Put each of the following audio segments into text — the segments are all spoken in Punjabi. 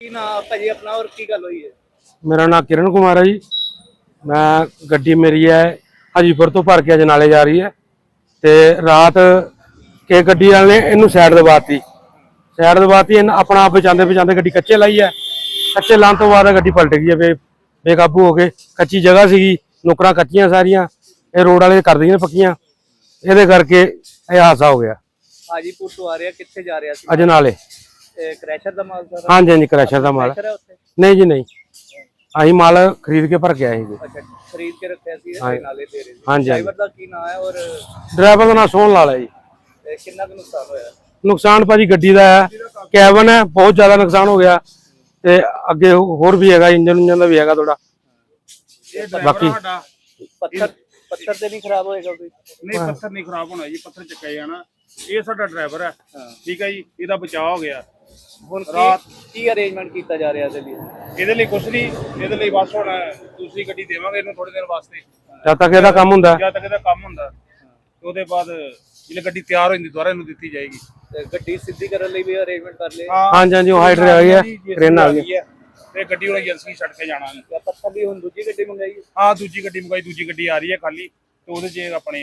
ਕੀ ਨਾ ਭਾਜੀ ਆਪਣਾ ਔਰ ਕੀ ਗੱਲ ਹੋਈ ਹੈ? ਮੇਰਾ ਨਾਮ ਕਿਰਨ ਕੁਮਾਰ ਹੈ ਜੀ। ਮੈਂ ਗੱਡੀ ਮੇਰੀ ਹੈ ਹਾਜੀਪੁਰ ਤੋਂ ਭਰ ਕੇ ਅਜਨਾਲੇ ਜਾ ਰਹੀ ਹੈ। ਤੇ ਰਾਤ ਕੇ ਗੱਡੀ ਵਾਲੇ ਨੇ ਇਹਨੂੰ ਸਾਈਡ ਦਬਾਤੀ। ਸਾਈਡ ਦਬਾਤੀ ਇਹਨ ਆਪਣਾ ਆਪ ਬਚਾਉਂਦੇ ਬਚਾਉਂਦੇ ਗੱਡੀ ਕੱਚੇ ਲਾਈ ਹੈ। ਕੱਚੇ ਲਾਉਣ ਤੋਂ ਬਾਅਦ ਗੱਡੀ ਪਲਟ ਗਈ ਹੈ ਬੇ ਬੇਕਾਬੂ ਹੋ ਕੇ। ਕੱਚੀ ਜਗ੍ਹਾ ਸੀਗੀ ਨੁਕਰਾਂ ਕੱਚੀਆਂ ਸਾਰੀਆਂ। ਇਹ ਰੋਡ ਵਾਲੇ ਕਰ ਦਈਆਂ ਨੇ ਪੱਕੀਆਂ। ਇਹਦੇ ਕਰਕੇ ਇਹ ਹਾਦਸਾ ਹੋ ਗਿਆ। ਹਾਜੀਪੁਰ ਤੋਂ ਆ ਰਿਹਾ ਕਿੱਥੇ ਜਾ ਰਿਹਾ ਸੀ? ਅਜਨਾਲੇ ਕ੍ਰੈਸ਼ਰ ਦਾ ਮਾਲ ਸਾਰਾ? ਹਾਂਜੀ ਹਾਂਜੀ ਕ੍ਰੈਸ਼ਰ ਦਾ ਮਾਲ। ਕ੍ਰੈਸ਼ਰ ਹੈ ਉੱਥੇ? ਨਹੀਂ ਜੀ ਨਹੀਂ। ਅਸੀਂ ਮਾਲ ਖਰੀਦ ਕੇ ਭਰ ਕੇ ਆਏ ਸੀ ਅੱਛਾ ਖਰੀਦ ਕੇ ਰੱਖਿਆ ਸੀ ਇਹ ਨਾਲੇ ਦੇ ਰਹੇ ਸੀ। ਹਾਂਜੀ, ਡਰਾਈਵਰ ਦਾ ਕੀ ਨਾਮ ਹੈ ਔਰ ਡਰਾਈਵਰ ਦਾ ਨਾਮ ਸੋਹਣ ਲਾਲ ਹੈ ਜੀ। ਇਹ ਕਿੰਨਾ ਕੁ ਨੁਕਸਾਨ ਹੋਇਆ? ਨੁਕਸਾਨ ਭਾਜੀ ਗੱਡੀ ਦਾ ਹੈ ਕੈਬਨ ਹੈ ਬਹੁਤ ਜ਼ਿਆਦਾ ਨੁਕਸਾਨ ਹੋ ਗਿਆ। ਤੇ ਅੱਗੇ ਹੋਰ ਵੀ ਹੈਗਾ ਇੰਜਨ ਇੰਜਨ ਦਾ ਵੀ ਹੈਗਾ ਥੋੜਾ ਬਾਕੀ ਪੱਥਰ ਪੱਥਰ ਤੇ ਨਹੀਂ ਖਰਾਬ ਹੋਏਗਾ ਕੋਈ? ਨਹੀਂ ਪੱਥਰ ਨਹੀਂ ਖਰਾਬ ਹੋਣਾ ਜੀ ਪੱਥਰ ਚੱਕਿਆ ਜਾਣਾ। ਇਹ ਸਾਡਾ ਡਰਾਈਵਰ ਹੈ। ਠੀਕ ਹੈ ਜੀ ਇਹਦਾ ਬਚਾਅ ਹੋ ਗਿਆ। ਹੁਣ ਕੀ ਕੀ ਅਰੇਂਜਮੈਂਟ ਕੀਤਾ ਜਾ ਰਿਹਾ ਇਹਦੇ ਲਈ ਇਹਦੇ ਲਈ ਕੁਛ ਨਹੀਂ ਇਹਦੇ ਲਈ ਬਸ ਹੁਣ ਦੂਸਰੀ ਗੱਡੀ ਦੇਵਾਂਗੇ ਇਹਨੂੰ ਥੋੜੇ ਦਿਨ ਵਾਸਤੇ। ਜਦ ਤੱਕ ਇਹਦਾ ਕੰਮ ਹੁੰਦਾ। ਜਦ ਤੱਕ ਇਹਦਾ ਕੰਮ ਹੁੰਦਾ। ਤੇ ਉਹਦੇ ਬਾਅਦ ਜਦੋਂ ਗੱਡੀ ਤਿਆਰ ਹੋ ਜਾਂਦੀ ਦੁਬਾਰਾ ਇਹਨੂੰ ਦਿੱਤੀ ਜਾਏਗੀ। ਤੇ ਗੱਡੀ ਸਿੱਧੀ ਕਰਨ ਲਈ ਵੀ ਅਰੇਂਜਮੈਂਟ ਕਰ ਲਏ ਹਾਂਜੀ ਹਾਂਜੀ ਉਹ ਹਾਈਡਰ ਆ ਗਈ ਹੈ ਆ ਗਈ ਹੈ। ਤੇ ਗੱਡੀ ਹੁਣ ਏਜੰਸੀ ਛੱਡ ਕੇ ਜਾਣਾ ਹੈ। ਪੱਥਰ ਦੀ ਹੁਣ ਦੂਜੀ ਗੱਡੀ ਮੰਗਾਈ ਹੈ? ਹਾਂ ਦੂਜੀ ਗੱਡੀ ਮੰਗਾਈ ਦੂਜੀ ਗੱਡੀ ਆ ਰਹੀ ਹੈ ਖਾਲੀ। ਤੇ ਉਹਦੇ 'ਚ ਆਪਣੇ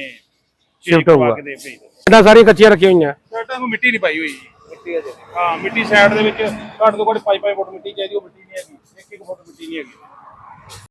ਪਵਾ ਹੋਊਗਾ। ਕੇ ਦੇ ਭੇਜ ਦਿਓ। ਸਾਡਾ ਸਾਰੀਆਂ ਕੱਚੀਆਂ ਰੱਖੀਆਂ ਹੋਈਆਂ? ਸਾਡਾ ਨੂੰ ਮਿੱਟੀ ਨਹੀਂ ਪਾਈ ਹੋਈ ਜੀ ਹੈ ਜੀ। ਹਾਂ, ਮਿੱਟੀ ਸਾਈਡ ਦੇ ਵਿੱਚ ਘੱਟ ਤੋਂ ਘੱਟ 5-5 ਫੁੱਟ ਮਿੱਟੀ ਚਾਹੀਦੀ, ਉਹ ਮਿੱਟੀ ਨਹੀਂ ਹੈਗੀ 1-1 ਫੁੱਟ ਮਿੱਟੀ ਨਹੀਂ ਹੈਗੀ।